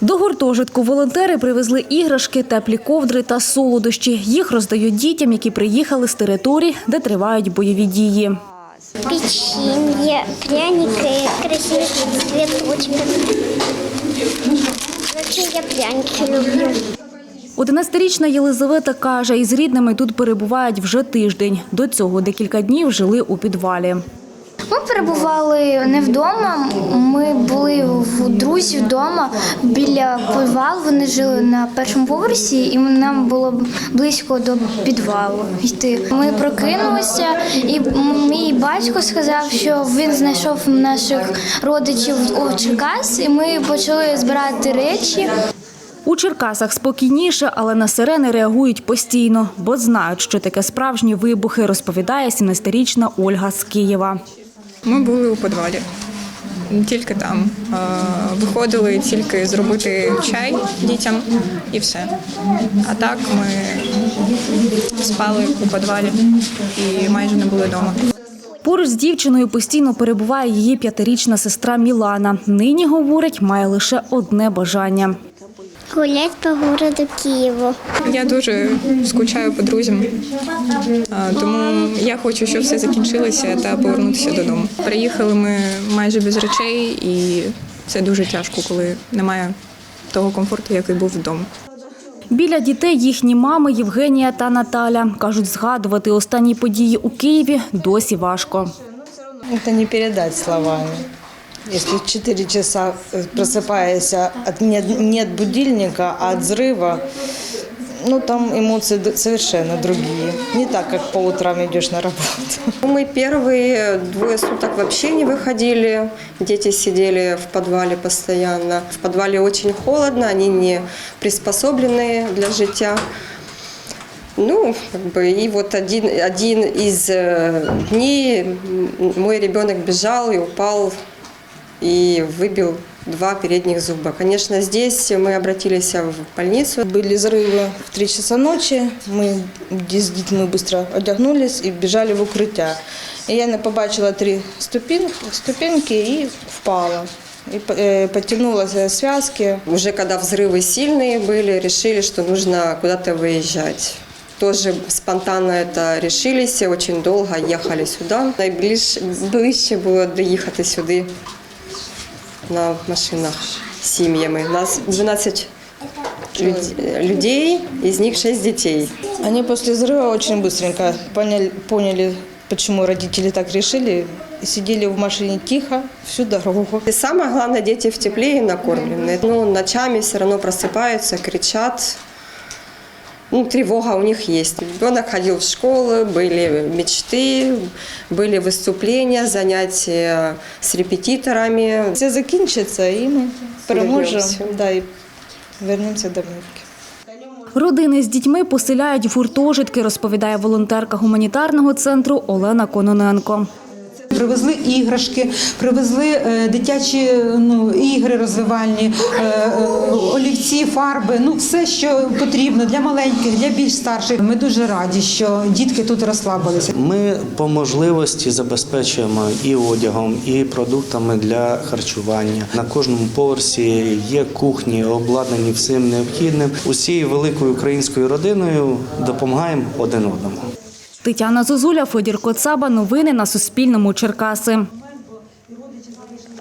До гуртожитку волонтери привезли іграшки, теплі ковдри та солодощі. Їх роздають дітям, які приїхали з територій, де тривають бойові дії. печенье, пряники, красивые цветочки. Вообще я пряники люблю. 11-річна Єлизавета каже, із рідними тут перебувають вже тиждень. До цього декілька днів жили у підвалі. Ми перебували не вдома. Ми були в друзів вдома біля підвалу. Вони жили на першому поверсі, і нам було близько до підвалу йти. Ми прокинулися, і мій батько сказав, що він знайшов наших родичів у Черкас, і ми почали збирати речі. У Черкасах спокійніше, але на сирени реагують постійно, бо знають, що таке справжні вибухи, розповідає 17-річна Ольга з Києва. Ми були у підвалі. Тільки там виходили тільки зробити чай дітям і все. А так ми спали у підвалі і майже не були вдома. Поруч з дівчиною постійно перебуває її п'ятирічна сестра Мілана. Нині, говорить, має лише одне бажання. Гулять по городу Киеву. Я дуже скучаю по друзям, тому я хочу, щоб все закінчилося та повернутися додому. Приїхали ми майже без речей, і це дуже тяжко, коли немає того комфорту, який був вдома. Біля дітей їхні мами Євгенія та Наталя. Кажуть, згадувати останні події у Києві досі важко. Это не передать словами. Если 4 часа э, просыпаешься, от, нет, нет будильника, а от взрыва, ну там эмоции совершенно другие. Не так, как по утрам идешь на работу. Мы первые двое суток вообще не выходили. Дети сидели в подвале постоянно. В подвале очень холодно, они не приспособлены для життя. Ну, как бы, и вот один, один из э, дней мой ребенок бежал и упал и выбил два передних зуба. Конечно, здесь мы обратились в больницу. Были взрывы в 3 часа ночи, мы с детьми быстро одягнулись и бежали в укриття. И я не побачила три ступеньки, ступеньки и впала. И э, потянулась связки. Уже когда взрывы сильные были, решили, что нужно куда-то выезжать. Тоже спонтанно это решились, очень долго ехали сюда. Найближче ближче було доїхати сюди на машинах з сім'ями. Нас 12 люд- людей, из них 6 детей. Они после взрыва очень быстренько поняли, поняли, почему родители так решили, и сидели в машине тихо всю дорогу. И самое главное, дети в тепле и накормлены. Но ночами все равно просыпаются, кричат. Ну, тревога у них есть. Ребенок ходил в школу, были мечты, были выступления, занятия с репетиторами. Все закінчиться, і ми переможемо Вернемося. да, і вернемося домой. Родини з дітьми поселяють в гуртожитки, розповідає волонтерка гуманітарного центру Олена Кононенко. Привезли іграшки, привезли е, дитячі ну, ігри розвивальні, е, е, олівці, фарби, ну все, що потрібно для маленьких, для більш старших. Ми дуже раді, що дітки тут розслабилися. Ми по можливості забезпечуємо і одягом, і продуктами для харчування. На кожному поверсі є кухні, обладнані всім необхідним. Усією великою українською родиною допомагаємо один одному. Тетяна Зозуля, Федір Коцаба. Новини на Суспільному. Черкаси.